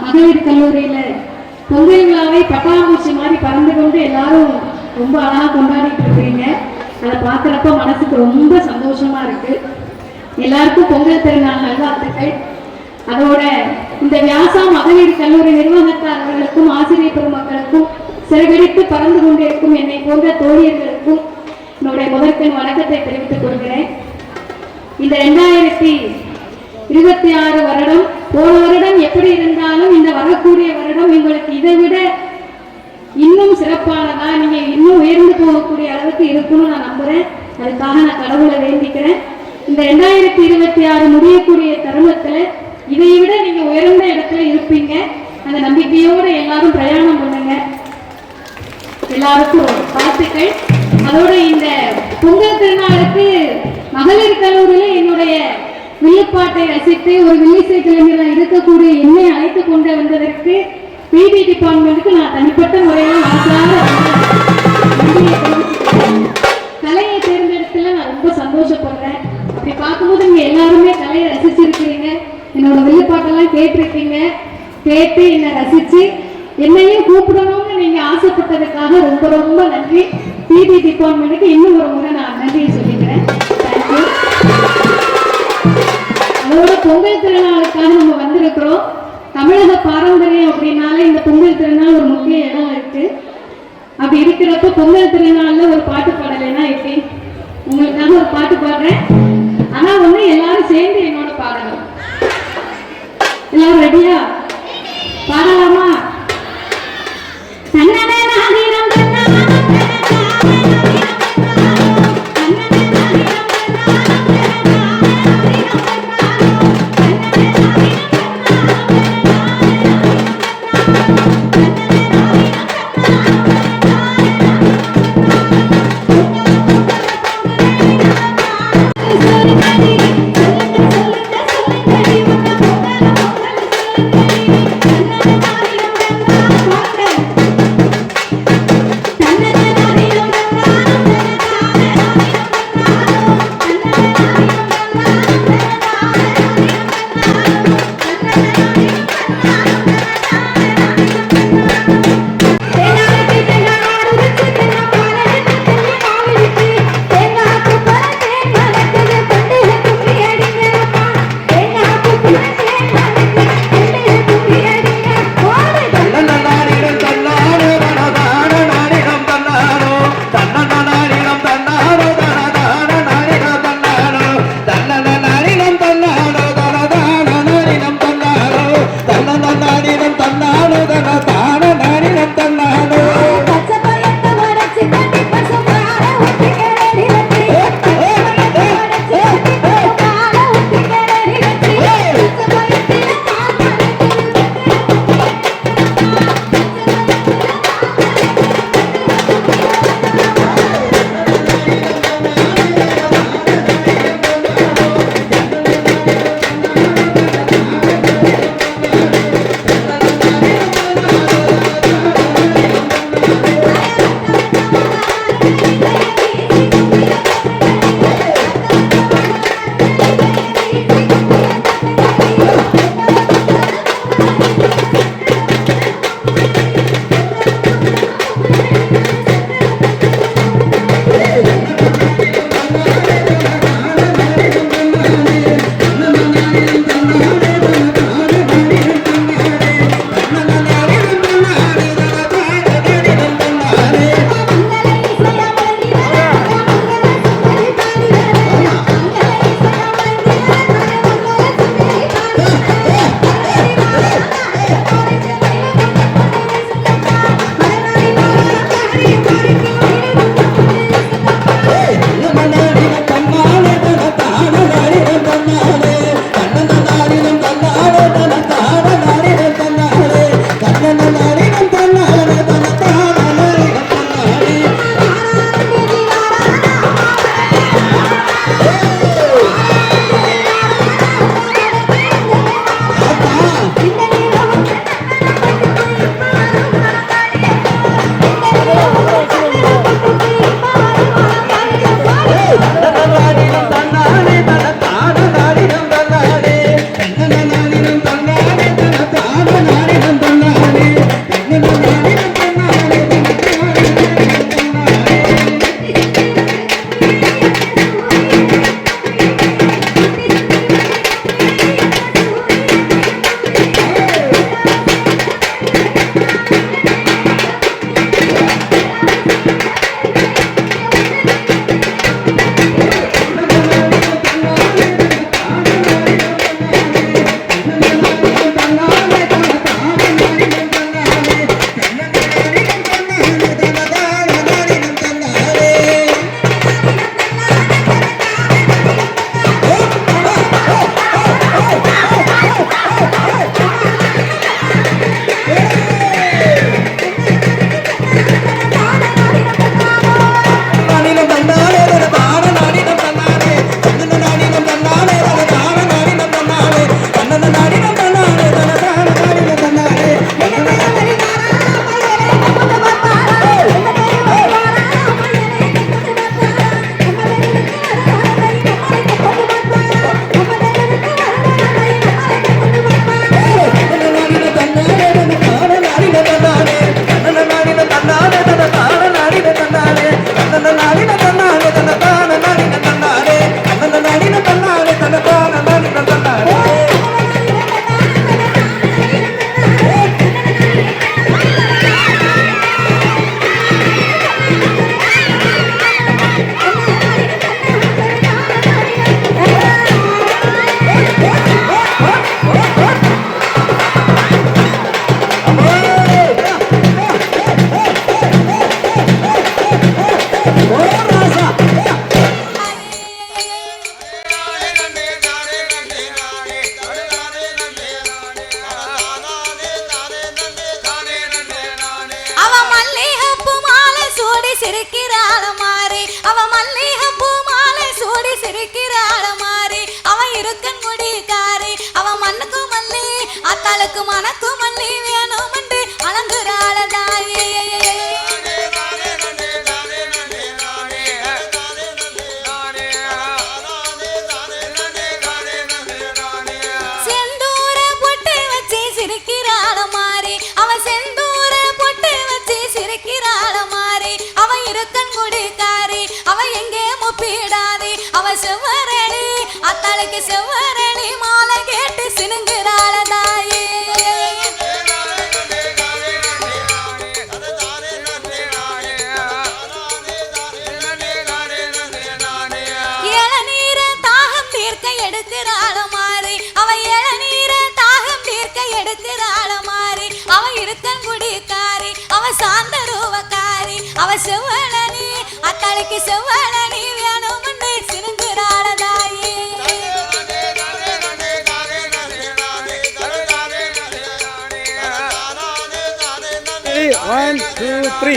கல்லூரியில பொங்கல் விழாவை பட்டாம்பூச்சி மாதிரி பறந்து கொண்டு எல்லாரும் ரொம்ப அழகா கொண்டாடிட்டு இருக்கீங்க அதை பார்க்குறப்ப மனசுக்கு ரொம்ப சந்தோஷமா இருக்கு. எல்லாருக்கும் பொங்கல் திருநாள் நல்வாழ்த்துக்கள். அதோட இந்த வியாசா மகளிர் கல்லூரி நிர்வாகத்தார் அவர்களுக்கும் ஆசிரியர் பெருமக்களுக்கும் சிறகடித்து பறந்து கொண்டிருக்கும் என்னை போன்ற தோழியர்களுக்கும் என்னுடைய முதற்கண் வணக்கத்தை தெரிவித்துக் கொள்கிறேன். இந்த ரெண்டாயிரத்தி இருபத்தி ஆறு வருடம். போன வருடம் எப்படி இருந்தாலும் இந்த வரக்கூடிய வருடம் உங்களுக்கு இதை விட இன்னும் சிறப்பானதா நீங்க இன்னும் உயர்ந்து போகக்கூடிய அளவுக்கு இருக்கும்னு நான் நம்புறேன். அதுக்காக நான் கடவுளை வேண்டிக்கிறேன். இந்த ரெண்டாயிரத்தி இருபத்தி ஆறு முடியக்கூடிய தருணத்துல இதை விட நீங்க உயர்ந்த இடத்துல இருப்பீங்க. அந்த நம்பிக்கையோட எல்லாரும் பிரயாணம் பண்ணுங்க. எல்லாருக்கும் வாழ்த்துக்கள். அதோட இந்த பொங்கல் திருநாளுக்கு மகளிர் கல்லூரியில என்னுடைய வில்லுப்பாட்டை ரசித்து ஒரு வில்லிசை கலைஞராக இருக்கக்கூடிய என்னை அழைத்து கொண்டு வந்ததற்கு பிபி டிபார்ட்மெண்ட்டுக்கு நான் தனிப்பட்ட முறையில் மனசார கலையை தேர்ந்தெடுத்துல நான் ரொம்ப சந்தோஷப்படுறேன். அப்படி பார்க்கும்போது நீங்க எல்லாருமே கலையை ரசிச்சிருக்கீங்க என்னோட வில்லுப்பாட்டெல்லாம் கேட்டிருக்கீங்க. கேட்டு என்னை ரசிச்சு என்னையும் கூப்பிடணும்னு நீங்க ஆசைப்பட்டதுக்காக ரொம்ப ரொம்ப நன்றி. பிபி டிபார்ட்மெண்ட்டுக்கு இன்னும் ஒரு முறை நம்ம தமிழக பாரம்பரியம் அப்படின்னாலே இந்த பொங்கல் திருநாள் ஒரு முக்கிய இடம் இருக்கு. அப்படி இருக்கிறப்ப பொங்கல் திருநாள்ல ஒரு பாட்டு பாடலைன்னா எப்படி? உங்களுக்காக ஒரு பாட்டு பாடுறேன். ஆனா வந்து எல்லாரும் சேர்ந்து என்னோட பாடணும். எல்லாரும் ரெடியா பாடலாமா? mí நாளைக்கு செவ்வரணி மாலை கேட்டு சினுங்குறாள தாயே இளநீர தாகம் தீர்க்க எடுக்கிறாள மாறி. அவ இளநீர தாகம் தீர்க்க எடுக்கிறாள மாறி. அவ இருக்கன் குடிக்காரி அவ சாந்த ரூபக்காரி. அவ செவ்வழனி அத்தாளுக்கு செவ்வழனி ஒன் டூ த்ரீ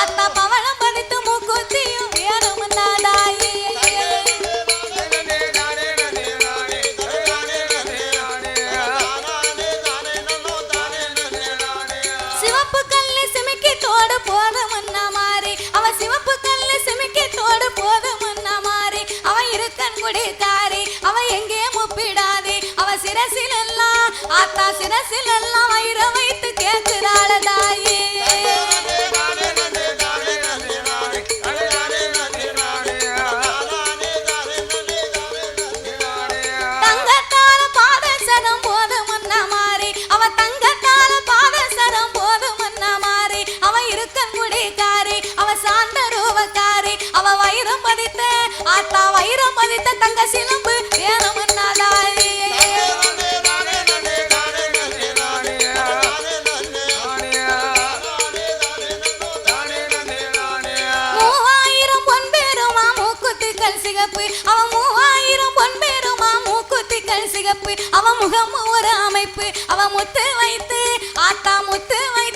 ஆத்மா தாத்தா வைரம் மதித்த தங்க சிலம்பு வேறமன்னாதாயே மூவாயிரம் பொன் பேருமா மூக்குத்துக்கள் சிகப்பு மூவாயிரம் பொன் பேருமா மூக்குத்துக்கள் அவன் முகம் ஒரு அமைப்பு. அவன் முத்து வைத்து ஆத்தா முத்து வைத்து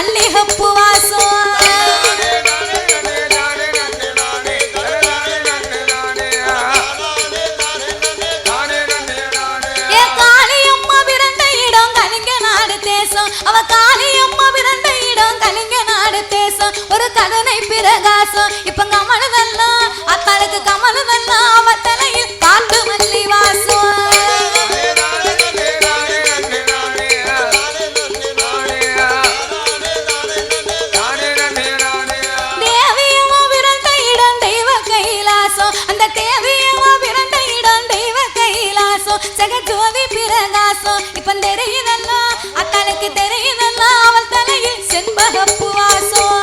மல்லிகப்பூ கவி பிரகாசம். இப்ப தெரியுதல்லா அத்தனுக்கு தெரியுதல்லா அவள் தலையில் செண்பகப்பு வாசம்.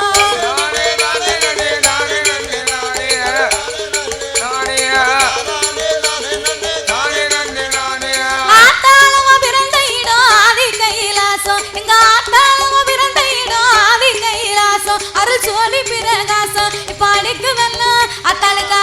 அருள் சோழி பிரகாசம். இப்ப அடிக்கு வந்தா அத்தாளுக்கு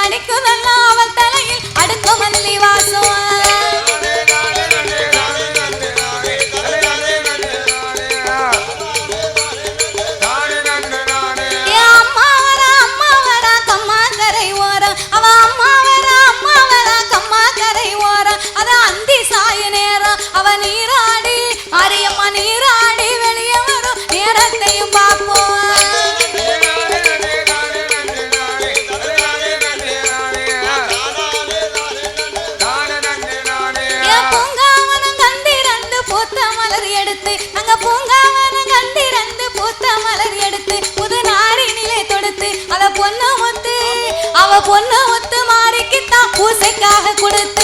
அவ நீராடி அரியம்மா நீராடி வெளியே வரும் நேரத்தையும் பார்ப்போம். பூத்த மலர் எடுத்து அங்க பூங்காவனம் கந்திரந்து பூத்த மலர் எடுத்து புது நாடி நிலை தொடுத்து அத பொண்ணு ஒத்து அவ பொண்ணு ஒத்து மாறிக்குத்தான் பூசைக்காக கொடுத்து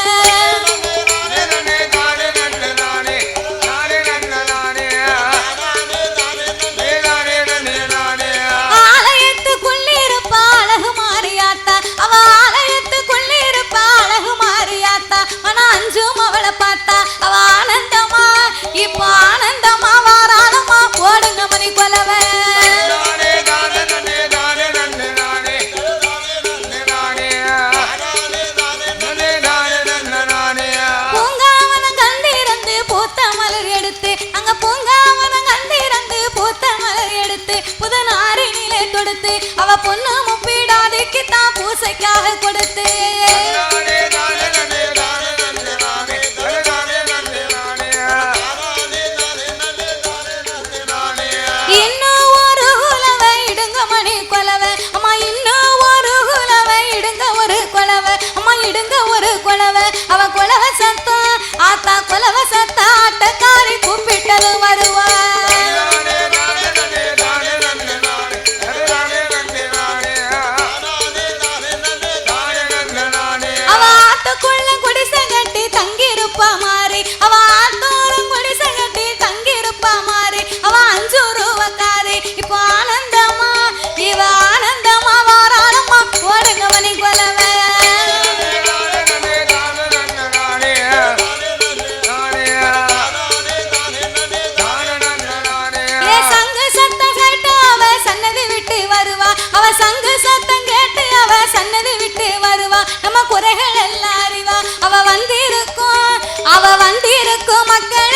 ವಸಂತ ಆತ ಕೊಲವಸ மக்கள்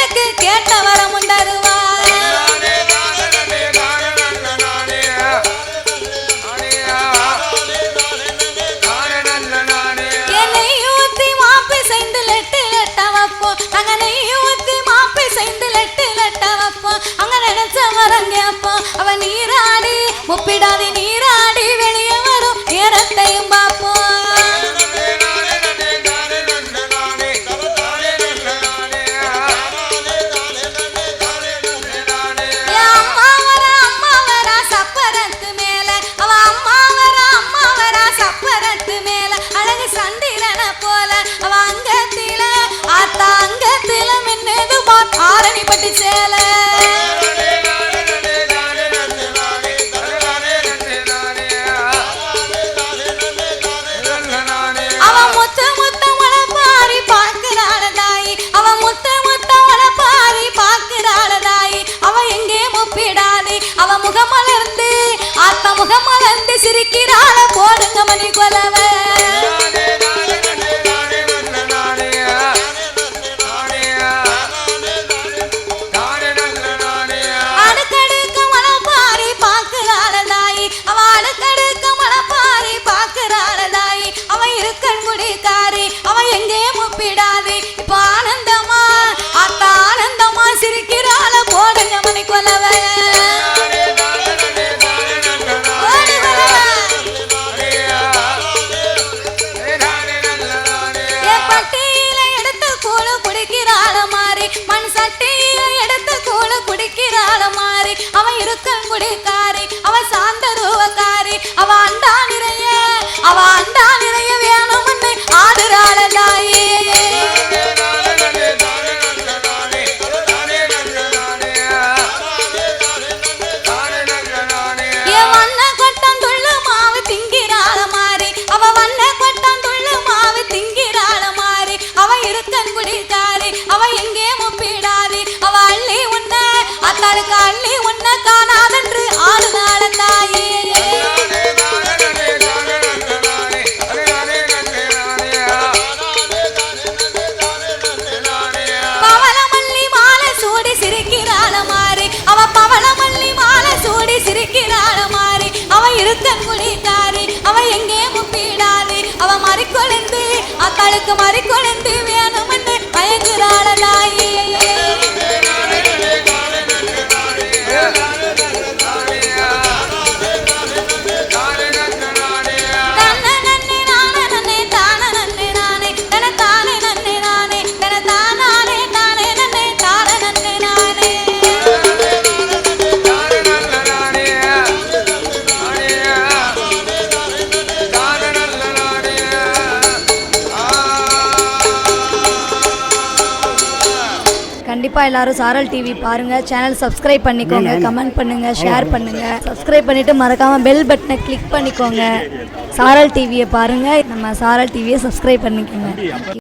அத்தாளுக்கு அள்ளி உன்ன காணாதென்று ஆளுதாள தாயே. பவளமல்லி மாலை சூடி சிரிக்கிறாள மாறி. அவ பவளமல்லி மாலை சூடி சிரிக்கிறாள மாறி. அவ இருக்கன் குடிக்காரி அவ எங்கே முப்பிடாதி அவ மறிக்கொழுந்து கண்டிப்பாக எல்லாரும் சாரல் டிவி பாருங்க. சேனல் சப்ஸ்கிரைப் பண்ணிக்கோங்க. கமெண்ட் பண்ணுங்க ஷேர் பண்ணுங்க. சப்ஸ்கிரைப் பண்ணிட்டு மறக்காம பெல் பட்டனை கிளிக் பண்ணிக்கோங்க. சாரல் டிவியை பாருங்க. நம்ம சாரல் டிவியை சப்ஸ்கிரைப் பண்ணிக்கோங்க.